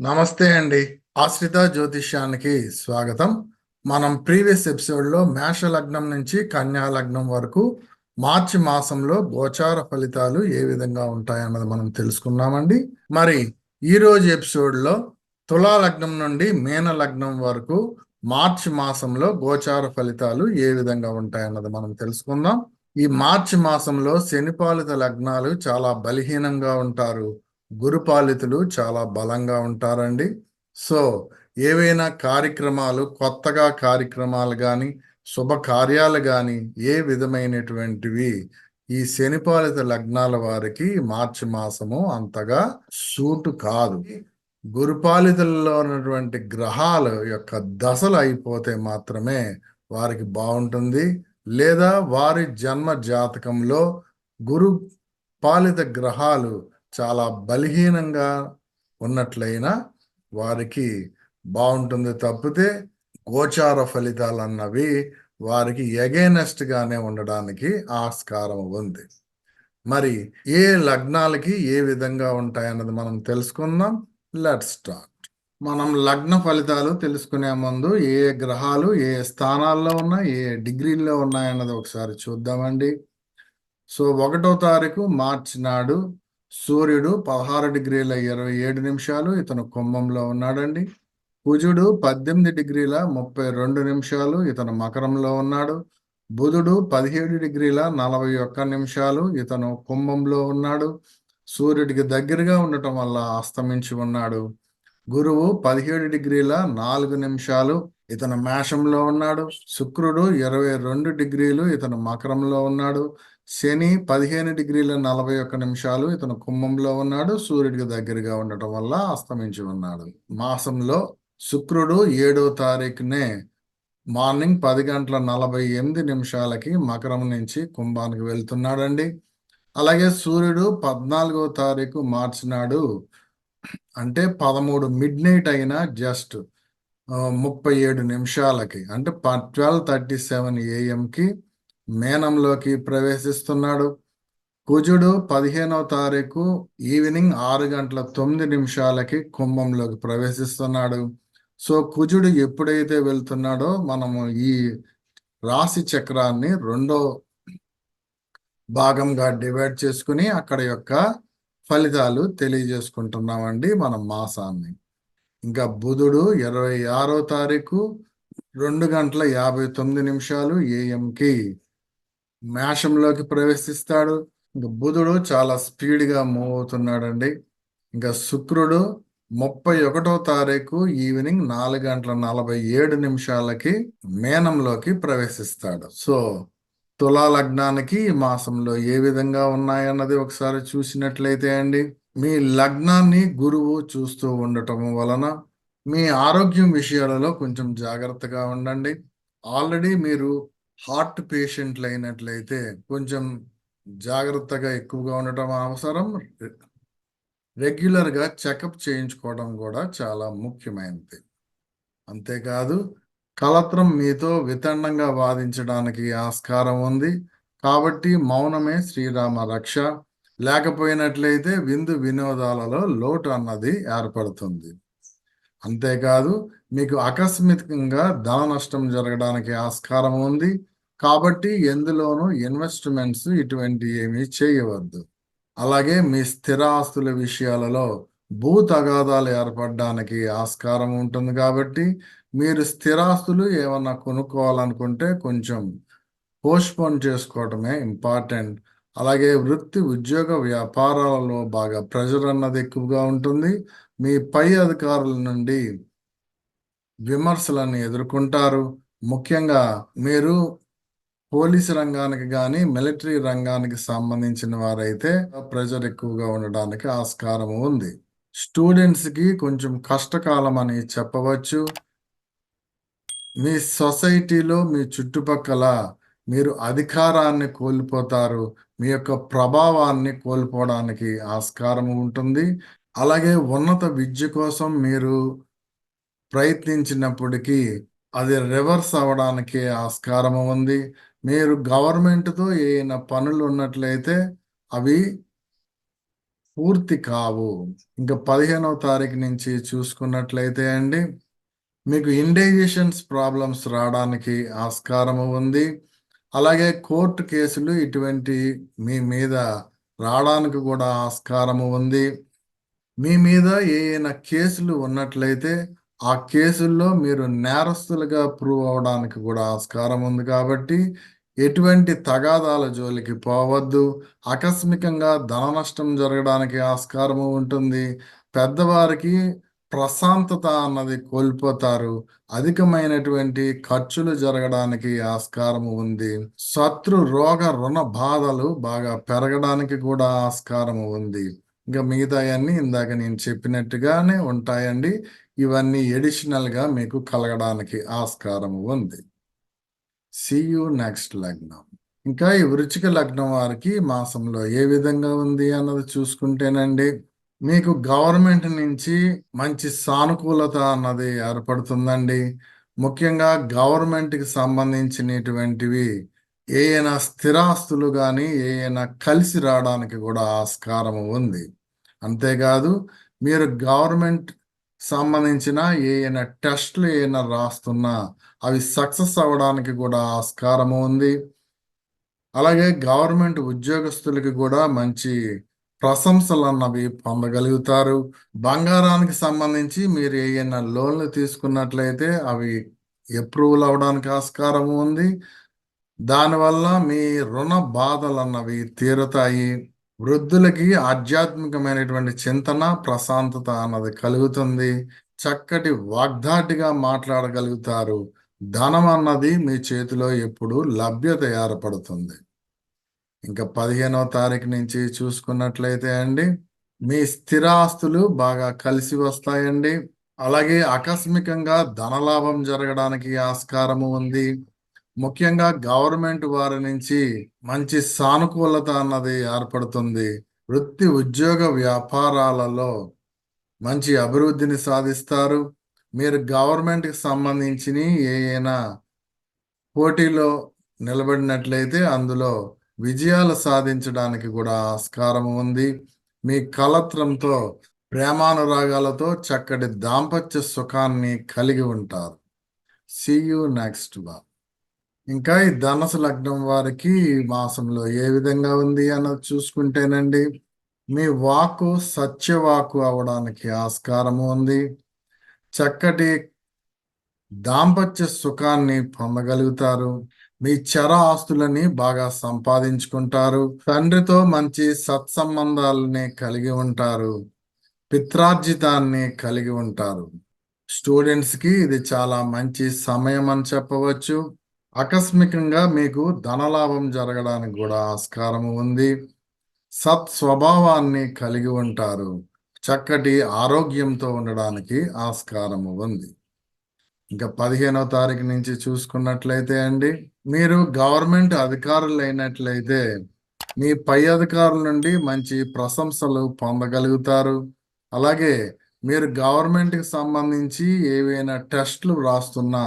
నమస్తే అండి. ఆశ్రిత జ్యోతిష్యానికి స్వాగతం. మనం ప్రీవియస్ ఎపిసోడ్లో మేష లగ్నం నుంచి కన్యా లగ్నం వరకు మార్చి మాసంలో గోచార ఫలితాలు ఏ విధంగా ఉంటాయన్నది మనం తెలుసుకున్నామండి. మరి ఈ రోజు ఎపిసోడ్లో తులా లగ్నం నుండి మీన లగ్నం వరకు మార్చి మాసంలో గోచార ఫలితాలు ఏ విధంగా ఉంటాయన్నది మనం తెలుసుకుందాం. ఈ మార్చి మాసంలో శనిపాలిత లగ్నాలు చాలా బలహీనంగా ఉంటారు. గురుపాలితులు చాలా బలంగా ఉంటారండి. సో ఏవైనా కార్యక్రమాలు కొత్తగా కార్యక్రమాలు కానీ శుభకార్యాలు కానీ ఏ విధమైనటువంటివి ఈ శనిపాలిత లగ్నాల వారికి మార్చి మాసము అంతగా సూటు కాదు. గురుపాలితుల్లో ఉన్నటువంటి గ్రహాల యొక్క దశలు అయిపోతే మాత్రమే వారికి బాగుంటుంది. లేదా వారి జన్మ జాతకంలో గురు పాలిత గ్రహాలు చాలా బలహీనంగా ఉన్నట్లయినా వారికి బాగుంటుంది తప్పితే గోచార ఫలితాలు అన్నవి వారికి ఎగైనెస్ట్గానే ఉండడానికి ఆస్కారం ఉంది. మరి ఏ లగ్నాలకి ఏ విధంగా ఉంటాయన్నది మనం తెలుసుకుందాం. లెట్ స్టార్ట్ మనం లగ్న ఫలితాలు తెలుసుకునే ముందు ఏ గ్రహాలు ఏ ఏ స్థానాల్లో ఉన్నాయి ఏ డిగ్రీల్లో ఉన్నాయన్నది ఒకసారి చూద్దామండి. సో ఒకటో తారీఖు మార్చి నాడు సూర్యుడు పదహారు డిగ్రీల ఇరవై ఏడు నిమిషాలు ఇతను కుంభంలో ఉన్నాడండి. కుజుడు పద్దెనిమిది డిగ్రీల ముప్పై రెండు నిమిషాలు ఇతను మకరంలో ఉన్నాడు. బుధుడు పదిహేడు డిగ్రీల నలభై ఒక్క నిమిషాలు ఇతను కుంభంలో ఉన్నాడు. సూర్యుడికి దగ్గరగా ఉండటం వల్ల అస్తమించి ఉన్నాడు. గురువు పదిహేడు డిగ్రీల నాలుగు నిమిషాలు ఇతను మేషంలో ఉన్నాడు. శుక్రుడు ఇరవై రెండు డిగ్రీలు ఇతను మకరంలో ఉన్నాడు. శని పదిహేను డిగ్రీల నలభై ఒక్క నిమిషాలు ఇతను కుంభంలో ఉన్నాడు. సూర్యుడికి దగ్గరగా ఉండటం వల్ల అస్తమించి ఉన్నాడు. మాసంలో శుక్రుడు ఏడో తారీఖునే మార్నింగ్ పది గంటల నలభై ఎనిమిది నిమిషాలకి మకరం నుంచి కుంభానికి వెళ్తున్నాడండి. అలాగే సూర్యుడు పద్నాలుగో తారీఖు మార్చి నాడు అంటే పదమూడు మిడ్ నైట్ అయినా జస్ట్ ముప్పై ఏడు నిమిషాలకి అంటే ట్వెల్వ్ థర్టీ సెవెన్ ఏఎంకి మేనంలోకి ప్రవేశిస్తున్నాడు. కుజుడు పదిహేనవ తారీఖు ఈవినింగ్ ఆరు గంటల తొమ్మిది నిమిషాలకి కుంభంలోకి ప్రవేశిస్తున్నాడు. సో కుజుడు ఎప్పుడైతే వెళ్తున్నాడో మనము ఈ రాశి చక్రాన్ని రెండో భాగంగా డివైడ్ చేసుకుని అక్కడ యొక్క ఫలితాలు తెలియజేసుకుంటున్నామండి మన మాసాన్ని. ఇంకా బుధుడు ఇరవై ఆరో తారీఖు రెండు గంటల యాభై తొమ్మిది నిమిషాలు ఏఎంకి మేషంలోకి ప్రవేశిస్తాడు. ఇంకా బుధుడు చాలా స్పీడ్గా మూవ్ అవుతున్నాడండి. ఇంకా శుక్రుడు ముప్పై ఒకటో తారీఖు ఈవినింగ్ నాలుగు గంటల నలభై ఏడు నిమిషాలకి మేనంలోకి ప్రవేశిస్తాడు. సో తులా లగ్నానికి ఈ మాసంలో ఏ విధంగా ఉన్నాయన్నది ఒకసారి చూసినట్లయితే అండి మీ లగ్నాన్ని గురువు చూస్తూ ఉండటం వలన మీ ఆరోగ్యం విషయాలలో కొంచెం జాగ్రత్తగా ఉండండి. ఆల్రెడీ మీరు హార్ట్ పేషెంట్లు అయినట్లయితే కొంచెం జాగ్రత్తగా ఎక్కువగా ఉండటం అవసరం. రెగ్యులర్గా చెకప్ చేయించుకోవడం కూడా చాలా ముఖ్యమైనది. అంతేకాదు కలత్రం మీతో వితండంగా వాదించడానికి ఆస్కారం ఉంది. కాబట్టి మౌనమే శ్రీరామ రక్ష. లేకపోయినట్లయితే విందు వినోదాలలో లోటు అన్నది ఏర్పడుతుంది. అంతేకాదు మీకు ఆకస్మికంగా ధన నష్టం జరగడానికి ఆస్కారం ఉంది. కాబట్టి ఎందులోనూ ఇన్వెస్ట్మెంట్స్ ఇటువంటి ఏమీ చేయవద్దు. అలాగే మీ స్థిరాస్తుల విషయాలలో భూ తగాదాలు ఏర్పడడానికి ఆస్కారం ఉంటుంది కాబట్టి మీరు స్థిరాస్తులు ఏమన్నా కొనుక్కోవాలనుకుంటే కొంచెం పోస్ట్పోన్ చేసుకోవటమే ఇంపార్టెంట్ అలాగే వృత్తి ఉద్యోగ వ్యాపారాలలో బాగా ప్రెషర్ అన్నది ఎక్కువగా ఉంటుంది. మీ పై అధికారుల నుండి విమర్శలను ఎదుర్కొంటారు. ముఖ్యంగా మీరు పోలీసు రంగానికి కానీ మిలిటరీ రంగానికి సంబంధించిన వారైతే ప్రెజర్ ఎక్కువగా ఉండడానికి ఆస్కారం ఉంది. స్టూడెంట్స్కి కొంచెం కష్టకాలం అని చెప్పవచ్చు. మీ సొసైటీలో మీ చుట్టుపక్కల మీరు అధికారాన్ని కోల్పోతారు. మీ యొక్క ప్రభావాన్ని కోల్పోవడానికి ఆస్కారం ఉంటుంది. అలాగే ఉన్నత విద్య కోసం మీరు ప్రయత్నించినప్పటికీ అది రివర్స్ అవ్వడానికి ఆస్కారం ఉంది. మీరు గవర్నమెంట్తో ఏమైనా పనులు ఉన్నట్లయితే అవి పూర్తి కావు. ఇంకా పదిహేనవ తారీఖు నుంచి చూసుకున్నట్లయితే అండి మీకు ఇండైజేషన్స్ ప్రాబ్లమ్స్ రావడానికి ఆస్కారము ఉంది. అలాగే కోర్టు కేసులు ఇటువంటి మీ మీద రావడానికి కూడా ఆస్కారము ఉంది. మీ మీద ఏమైనా కేసులు ఉన్నట్లయితే ఆ కేసుల్లో మీరు నేరస్తులుగా ప్రూవ్ అవడానికి కూడా ఆస్కారం ఉంది కాబట్టి ఎటువంటి తగాదాల జోలికి పోవద్దు. ఆకస్మికంగా ధన నష్టం జరగడానికి ఆస్కారము ఉంటుంది. పెద్దవారికి ప్రశాంతత అన్నది కోల్పోతారు. అధికమైనటువంటి ఖర్చులు జరగడానికి ఆస్కారము ఉంది. శత్రు రోగ రుణ బాధలు బాగా పెరగడానికి కూడా ఆస్కారము ఉంది. ఇంకా మిగతాయన్నీ ఇందాక నేను చెప్పినట్టుగానే ఉంటాయండి. ఇవన్నీ ఎడిషనల్గా మీకు కలగడానికి ఆస్కారం ఉంది. సియు నెక్స్ట్ లగ్నం. ఇంకా ఈ వృచ్చిక లగ్నం వారికి మాసంలో ఏ విధంగా ఉంది అన్నది చూసుకుంటేనండి మీకు గవర్నమెంట్ నుంచి మంచి సానుకూలత అన్నది ఏర్పడుతుందండి. ముఖ్యంగా గవర్నమెంట్కి సంబంధించినటువంటివి ఏయైనా స్థిరాస్తులు కానీ ఏయైనా కలిసి రావడానికి కూడా ఆస్కారం ఉంది. అంతేకాదు మీరు గవర్నమెంట్ సంబంధించిన ఏమైనా టెస్ట్లు ఏమైనా రాస్తున్నా అవి సక్సెస్ అవ్వడానికి కూడా ఆస్కారం ఉంది. అలాగే గవర్నమెంట్ ఉద్యోగస్తులకి కూడా మంచి ప్రశంసలు అన్నవి పొందగలుగుతారు. బంగారానికి సంబంధించి మీరు ఏమైనా లోన్లు తీసుకున్నట్లయితే అవి అప్రూవల్ అవడానికి ఆస్కారం ఉంది. దానివల్ల మీ రుణ బాధలు అన్నవి తీరుతాయి. వృద్ధులకి ఆధ్యాత్మికమైనటువంటి చింతన ప్రశాంతత అన్నది కలుగుతుంది. చక్కటి వాగ్దాటిగా మాట్లాడగలుగుతారు. ధనం అన్నది మీ చేతిలో ఎప్పుడు లభ్యత ఏర్పడుతుంది. ఇంకా పదిహేనవ తారీఖు నుంచి చూసుకున్నట్లయితే అండి మీ స్థిరాస్తులు బాగా కలిసి వస్తాయండి. అలాగే ఆకస్మికంగా ధనలాభం జరగడానికి ఆస్కారము ఉంది. ముఖ్యంగా గవర్నమెంట్ వారి నుంచి మంచి సానుకూలత అన్నది ఏర్పడుతుంది. వృత్తి ఉద్యోగ వ్యాపారాలలో మంచి అభివృద్ధిని సాధిస్తారు. మీరు గవర్నమెంట్కి సంబంధించి ఏమైనా పోటీలో నిలబడినట్లయితే అందులో విజయాలు సాధించడానికి కూడా ఆస్కారం ఉంది. మీ కలత్రంతో ప్రేమానురాగాలతో చక్కటి దాంపత్య సుఖాన్ని కలిగి ఉంటారు. యు నెక్స్ట్ వా ఇంకా ఈ ధనసు లగ్నం వారికి ఈ మాసంలో ఏ విధంగా ఉంది అన్నది చూసుకుంటేనండి మీ వాకు సత్యవాకు అవడానికి ఆస్కారము ఉంది. చక్కటి దాంపత్య సుఖాన్ని పొందగలుగుతారు. మీ చర ఆస్తులని బాగా సంపాదించుకుంటారు. తండ్రితో మంచి సత్సంబంధాలని కలిగి ఉంటారు. పిత్రార్జితాన్ని కలిగి ఉంటారు. స్టూడెంట్స్కి ఇది చాలా మంచి సమయం అని చెప్పవచ్చు. ఆకస్మికంగా మీకు ధనలాభం జరగడానికి కూడా ఆస్కారం ఉంది. సత్ స్వభావాన్ని కలిగి ఉంటారు. చక్కటి ఆరోగ్యంతో ఉండడానికి ఆస్కారము ఉంది. ఇంకా పదిహేనవ తారీఖు నుంచి చూసుకున్నట్లయితే అండి మీరు గవర్నమెంట్ అధికారులు అయినట్లయితే మీ పై అధికారుల నుండి మంచి ప్రశంసలు పొందగలుగుతారు. అలాగే మీరు గవర్నమెంట్కి సంబంధించి ఏవైనా టెస్ట్లు రాస్తున్నా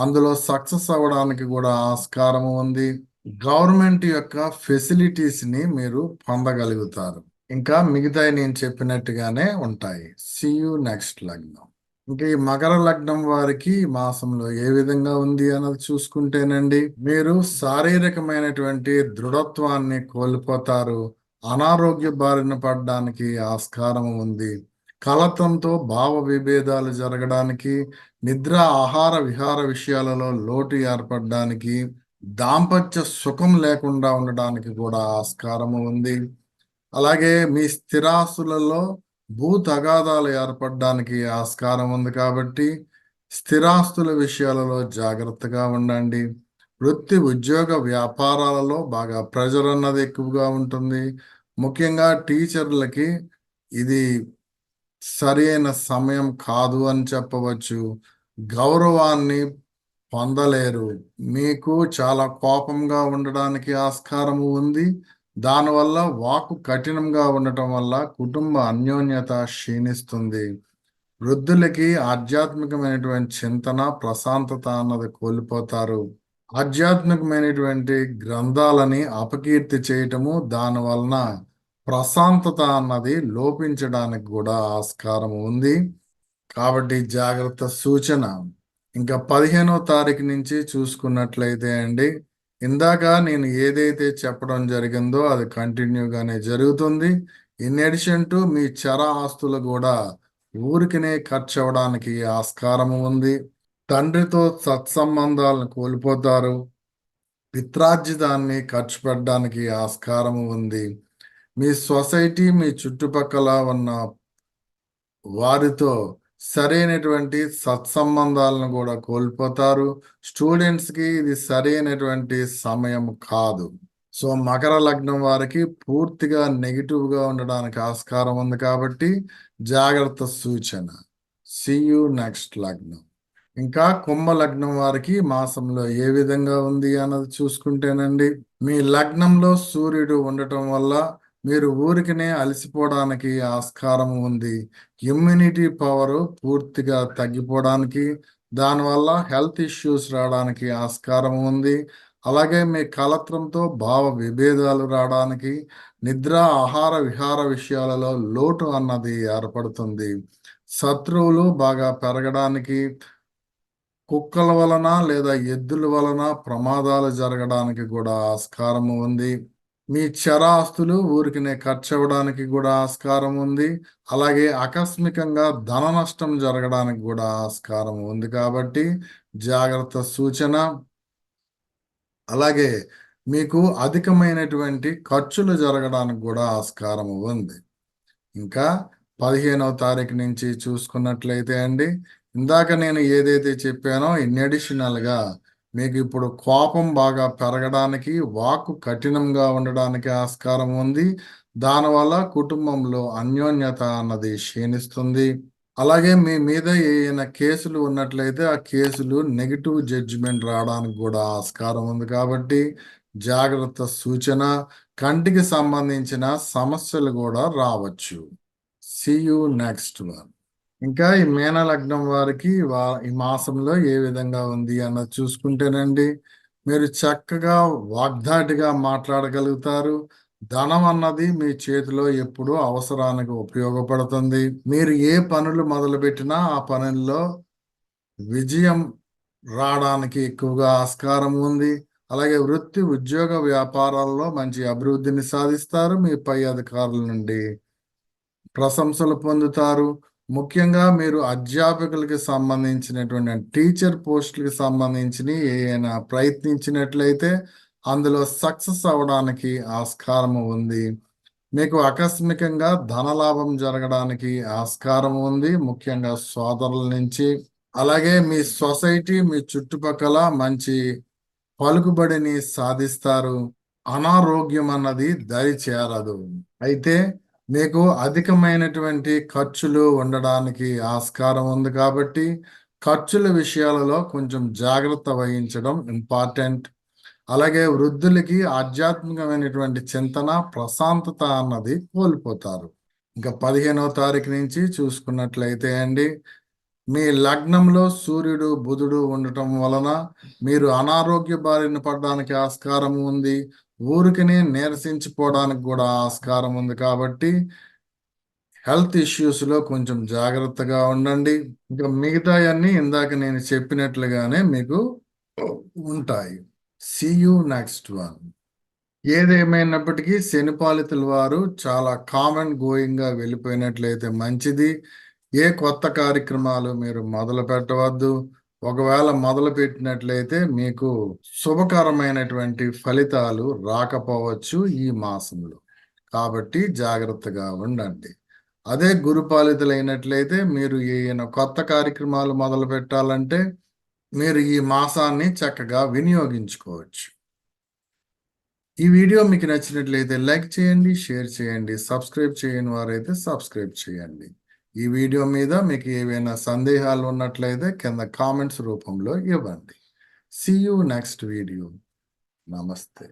అందులో సక్సెస్ అవ్వడానికి కూడా ఆస్కారం ఉంది. గవర్నమెంట్ యొక్క ఫెసిలిటీస్ని మీరు పొందగలుగుతారు. ఇంకా మిగతా నేను చెప్పినట్టుగానే ఉంటాయి. సియు నెక్స్ట్ లగ్నం. ఇంకా ఈ మకర లగ్నం వారికి మాసంలో ఏ విధంగా ఉంది అన్నది చూసుకుంటేనండి. మీరు శారీరకమైనటువంటి దృఢత్వాన్ని కోల్పోతారు. అనారోగ్య బారిన పడడానికి ఆస్కారం ఉంది. కలతంతో భావ విభేదాలు జరగడానికి నిద్ర ఆహార విహార విషయాలలో లోటు ఏర్పడడానికి దాంపత్య సుఖం లేకుండా ఉండడానికి కూడా ఆస్కారము ఉంది. అలాగే మీ స్థిరాస్తులలో భూ తగాదాలు ఏర్పడడానికి ఆస్కారం ఉంది కాబట్టి స్థిరాస్తుల విషయాలలో జాగ్రత్తగా ఉండండి. వృత్తి ఉద్యోగ వ్యాపారాలలో బాగా ప్రెజర్ అన్నది ఎక్కువగా ఉంటుంది. ముఖ్యంగా టీచర్లకి ఇది సరైన సమయం కాదు అని చెప్పవచ్చు. గౌరవాన్ని పొందలేరు. మీకు చాలా కోపంగా ఉండడానికి ఆస్కారము ఉంది. దానివల్ల వాకు కఠినంగా ఉండటం వల్ల కుటుంబ అన్యోన్యత క్షీణిస్తుంది. వృద్ధులకి ఆధ్యాత్మికమైనటువంటి చింతన ప్రశాంతత అన్నది కోల్పోతారు. ఆధ్యాత్మికమైనటువంటి గ్రంథాలని అపకీర్తి చేయటము దాని వలన ప్రశాంతత అన్నది లోపించడానికి కూడా ఆస్కారం ఉంది. కాబట్టి జాగ్రత్త సూచన. ఇంకా పదిహేనో తారీఖు నుంచి చూసుకున్నట్లయితే అండి ఇందాక నేను ఏదైతే చెప్పడం జరిగిందో అది కంటిన్యూగానే జరుగుతుంది. ఇన్ అడిషన్ టు మీ చర ఆస్తులు కూడా ఊరికినే ఖర్చు అవ్వడానికి ఆస్కారం ఉంది. తండ్రితో సత్సంబంధాలను కోల్పోతారు. పిత్రార్జితాన్ని ఖర్చు పెట్టడానికి ఆస్కారం ఉంది. మీ సొసైటీ మీ చుట్టుపక్కల ఉన్న వారితో సరైనటువంటి సత్సంబంధాలను కూడా కోల్పోతారు. స్టూడెంట్స్కి ఇది సరైనటువంటి సమయం కాదు. సో మకర లగ్నం వారికి పూర్తిగా నెగిటివ్గా ఉండడానికి ఆస్కారం ఉంది కాబట్టి జాగ్రత్త సూచన. సియు నెక్స్ట్ లగ్నం. ఇంకా కుంభ లగ్నం వారికి మాసంలో ఏ విధంగా ఉంది అన్నది చూసుకుంటేనండి. మీ లగ్నంలో సూర్యుడు ఉండటం వల్ల మీరు ఊరికినే అలసిపోవడానికి ఆస్కారం ఉంది. ఇమ్యూనిటీ పవర్ పూర్తిగా తగ్గిపోవడానికి దానివల్ల హెల్త్ ఇష్యూస్ రావడానికి ఆస్కారం ఉంది. అలాగే మీ కలత్రంతో భావ విభేదాలు రావడానికి నిద్ర ఆహార విహార విషయాలలో లోటు అన్నది ఏర్పడుతుంది. శత్రువులు బాగా పెరగడానికి కుక్కల వలన లేదా ఎద్దుల వలన ప్రమాదాలు జరగడానికి కూడా ఆస్కారం ఉంది. మీ చరాస్తులు ఊరికినే ఖర్చు అవ్వడానికి కూడా ఆస్కారం ఉంది. అలాగే ఆకస్మికంగా ధన నష్టం జరగడానికి కూడా ఆస్కారం ఉంది కాబట్టి జాగ్రత్త సూచన. అలాగే మీకు అధికమైనటువంటి ఖర్చులు జరగడానికి కూడా ఆస్కారం ఉంది. ఇంకా పదిహేనవ తారీఖు నుంచి చూసుకున్నట్లయితే అండి ఇందాక నేను ఏదైతే చెప్పానో ఇన్ అడిషనల్గా మీకు ఇప్పుడు కోపం బాగా పెరగడానికి వాకు కఠినంగా ఉండడానికి ఆస్కారం ఉంది. దానివల్ల కుటుంబంలో అన్యోన్యత అన్నది క్షీణిస్తుంది. అలాగే మీ మీద ఏమైనా కేసులు ఉన్నట్లయితే ఆ కేసులు నెగిటివ్ జడ్జిమెంట్ రావడానికి కూడా ఆస్కారం ఉంది కాబట్టి జాగ్రత్త సూచన. కంటికి సంబంధించిన సమస్యలు కూడా రావచ్చు. సి నెక్స్ట్ వన్ ఇంకా ఈ మీన లగ్నం వారికి వా ఈ మాసంలో ఏ విధంగా ఉంది అన్నది చూసుకుంటేనండి మీరు చక్కగా వాగ్దాటిగా మాట్లాడగలుగుతారు. ధనం అన్నది మీ చేతిలో ఎప్పుడూ అవసరానికి ఉపయోగపడుతుంది. మీరు ఏ పనులు మొదలుపెట్టినా ఆ పనుల్లో విజయం రావడానికి ఎక్కువగా ఆస్కారం ఉంది. అలాగే వృత్తి ఉద్యోగ వ్యాపారాల్లో మంచి అభివృద్ధిని సాధిస్తారు. మీ పై అధికారుల నుండి ప్రశంసలు పొందుతారు. ముఖ్యంగా మీరు అధ్యాపకులకి సంబంధించినటువంటి టీచర్ పోస్టులకి సంబంధించి ఏమైనా ప్రయత్నించినట్లయితే అందులో సక్సెస్ అవడానికి ఆస్కారం ఉంది. మీకు ఆకస్మికంగా ధనలాభం జరగడానికి ఆస్కారం ఉంది ముఖ్యంగా సోదరుల నుంచి. అలాగే మీ సొసైటీ మీ చుట్టుపక్కల మంచి పలుకుబడిని సాధిస్తారు. అనారోగ్యం అన్నది దరి చేరదు. అయితే మీకు అధికమైనటువంటి ఖర్చులు ఉండడానికి ఆస్కారం ఉంది కాబట్టి ఖర్చుల విషయాలలో కొంచెం జాగ్రత్త వహించడం ఇంపార్టెంట్. అలాగే వృద్ధులకి ఆధ్యాత్మికమైనటువంటి చింతన ప్రశాంతత అన్నది కోల్పోతారు. ఇంకా పదిహేనో తారీఖు నుంచి చూసుకున్నట్లయితే అండి మీ లగ్నంలో సూర్యుడు బుధుడు ఉండటం వలన మీరు అనారోగ్య బారిన పడడానికి ఆస్కారం ఉంది. ఊరికినే నీరసించిపోవడానికి కూడా ఆస్కారం ఉంది కాబట్టి హెల్త్ ఇష్యూస్లో కొంచెం జాగ్రత్తగా ఉండండి. ఇంకా మిగతాయన్నీ ఇందాక నేను చెప్పినట్లుగానే మీకు ఉంటాయి. యూ నెక్స్ట్ వన్ ఏదేమైనప్పటికీ శనిపాలితుల వారు చాలా కామన్ గోయింగ్గా వెళ్ళిపోయినట్లయితే మంచిది. ఏ కొత్త కార్యక్రమాలు మీరు మొదలు పెట్టవద్దు. ఒకవేళ మొదలు పెట్టినట్లయితే మీకు శుభకరమైనటువంటి ఫలితాలు రాకపోవచ్చు ఈ మాసంలో. కాబట్టి జాగ్రత్తగా ఉండండి. అదే గురుపాలితులైనట్లయితే మీరు ఏమైనా కొత్త కార్యక్రమాలు మొదలు పెట్టాలంటే మీరు ఈ మాసాన్ని చక్కగా వినియోగించుకోవచ్చు. ఈ వీడియో మీకు నచ్చినట్లయితే లైక్ చేయండి షేర్ చేయండి సబ్స్క్రైబ్ చేయని వారైతే సబ్స్క్రైబ్ చేయండి. ఈ వీడియో మీద మీకు ఏవైనా సందేహాలు ఉన్నట్లయితే కింద కామెంట్స్ రూపంలో ఇవ్వండి. సీ యూ నెక్స్ట్ వీడియో నమస్తే.